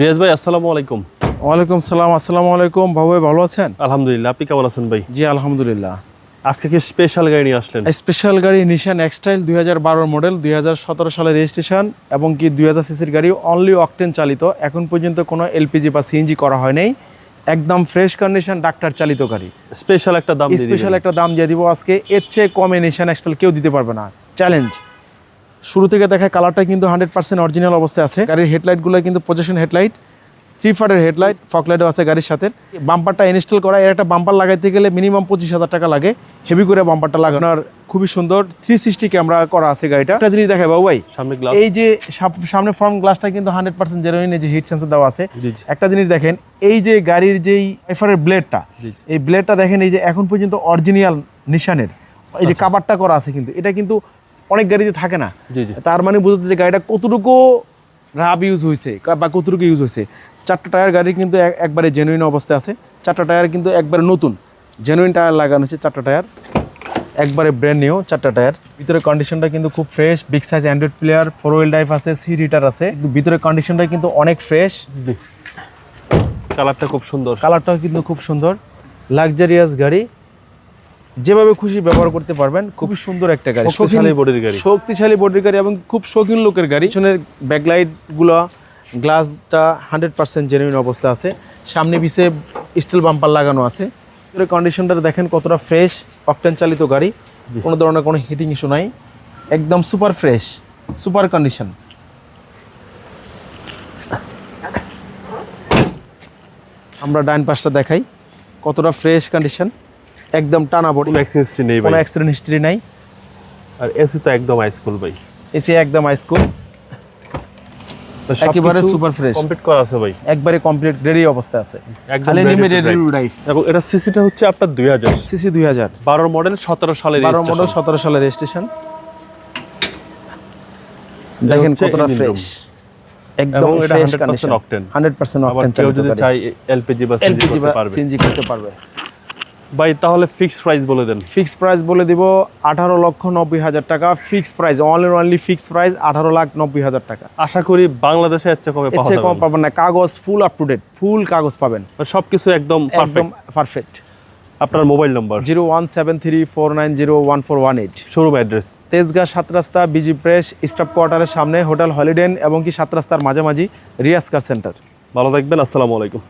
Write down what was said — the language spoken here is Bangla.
রিয়াজ ভাই আসসালামু আলাইকুম। ওয়ালাইকুম সালাম আসসালামু আলাইকুম। বাবু ভাই ভালো আছেন? আলহামদুলিল্লাহ আপনি কেমন আছেন ভাই? জি আলহামদুলিল্লাহ। আজকে কি স্পেশাল গাড়ি নিয়ে আসলেন? স্পেশাল গাড়ি নিশান এক্সটাইল দুই হাজার বারোর মডেল দুই হাজার সতেরো সালের রেজিস্ট্রেশন এবং কি দুই হাজার সিসির গাড়ি অনলি অকটেন চালিত। এখন পর্যন্ত কোনো এলপিজি বা সিএনজি করা হয় নাই। একদম ফ্রেশ কন্ডিশন ডাক্তার চালিত গাড়ি। স্পেশাল একটা দাম স্পেশাল একটা দাম দিয়ে দিব। আজকে এর চেয়ে কমে নিশান এক্সটাইল কেউ দিতে পারবে না। চ্যালেঞ্জ শুরু থেকে দেখা কালারটা কিন্তু হান্ড্রেড পার্সেন্ট অরিজিনাল অবস্থায় আছে। গাড়ির হেডলাইটগুলো কিন্তু পজিশন হেডলাইট থ্রি ফারের হেডলাইট ফকলাইটও আছে গাড়ির সাথে। বাম্পারটা ইনস্টল করা এর একটা বাম্পার লাগাইতে গেলে মিনিমাম পঁচিশ হাজার টাকা লাগে। হেভি করে বাম্পারটা লাগানো। আর খুবই সুন্দর থ্রি সিক্সটি ক্যামেরা করা আছে গাড়িটা। একটা জিনিস দেখায় বাবু ভাই সামনে গ্লাস এই যে সামনে ফ্রন্ট গ্লাসটা কিন্তু হান্ড্রেড পার্সেন্ট জেরোইন যে হিট সেন্সার দেওয়া আছে। একটা জিনিস দেখেন এই যে গাড়ির যেই এফারের ব্লেডটা। এই ব্লেডটা দেখেন এই যে এখন পর্যন্ত অরিজিনাল নিশানের। এই যে কাবারটা করা আছে কিন্তু। এটা কিন্তু অনেক গাড়িতে থাকে না। তার মানে বুঝতে যে গাড়িটা কতটুকু রাব ইউজ হয়েছে বা কতটুকু ইউজ হয়েছে। চারটা টায়ার গাড়ি কিন্তু এক- একবারে জেনুইন অবস্থায় আছে। চারটা টায়ার কিন্তু একবারে নতুন। জেনুইন টায়ার লাগানো হয়েছে চারটা টায়ার একবারে ব্র্যান্ড নিউ চারটা টায়ার ভিতরে কন্ডিশনটা কিন্তু খুব fresh big size android player four wheel drive আছে সিট হিটার আছে। ভিতরে কন্ডিশনটা কিন্তু অনেক ফ্রেশ কালারটা খুব সুন্দর। কালারটাও কিন্তু খুব সুন্দর। লাক্সারিয়াস গাড়ি। যেভাবে খুশি ব্যবহার করতে পারবেন খুবই সুন্দর একটা গাড়ি শক্তিশালী বডির গাড়ি। শক্তিশালী বডির গাড়ি এবং খুব শৌখিন লোকের গাড়ি। পিছনের ব্যাকলাইটগুলো গ্লাসটা হান্ড্রেড পার্সেন্ট জেনুইন অবস্থা আছে। সামনে পিছে স্টিল বাম্পার লাগানো আছে। ভিতরে কন্ডিশনটা দেখেন কতটা ফ্রেশ অকটেন চালিত গাড়ি। কোনো ধরনের কোনো হিটিং ইস্যু নাই। একদম সুপার ফ্রেশ সুপার কন্ডিশন আমরা ডাইন পাশটা দেখাই। কতটা ফ্রেশ কন্ডিশন একদম টানা বডি অ্যাক্সিডেন্ট নেই কোনো অ্যাক্সিডেন্ট হিস্ট্রি নাই। আর এসি তো একদম হাইস্কুল ভাই। এসি একদম হাইস্কুল একেবারে super fresh। কমপ্লিট করা আছে ভাই। একবারে কমপ্লিট রেডি অবস্থায় আছে। খালি লিমিটেড। ড্রাইভ এবং এটা সিসিটা হচ্ছে আপনার দুই হাজার। সিসি দুই হাজার। বারো মডেল সতেরো সালের বারো মডেল সতেরো সালের রেজিস্ট্রেশন দেখেন কতটা ফ্রেশ একদম এবং এটা fresh 100% condition octane। Hundred octane কেউ যদি চাই এলপিজি বা সিএনজি করতে পারবে। সিএনজি করতে পারবে। ভাই তাহলে ফিক্সড প্রাইস বলে দেন। ফিক্সড প্রাইস বলে দিব আঠারো লক্ষ নব্বই হাজার টাকা। Fixed price only only fixed price আঠারো লাখ নব্বই হাজার টাকা। আশা করি বাংলাদেশে এর চেয়ে কমে এর চেয়ে কম পাবেন না। কাগজ full up to date full কাগজ পাবেন। সব কিছু একদম একদম পারফেক্ট পারফেক্ট আপনার mobile number zero one seven three four nine zero one four one eight showroom address Tejgaon Satrasta busy press staff কোয়ার্টারের সামনে হোটেল হলিডেন এবং কি সাত রাস্তার মাঝামাঝি রিয়াজ কার সেন্টার ভালো থাকবেন আসসালামু আলাইকুম।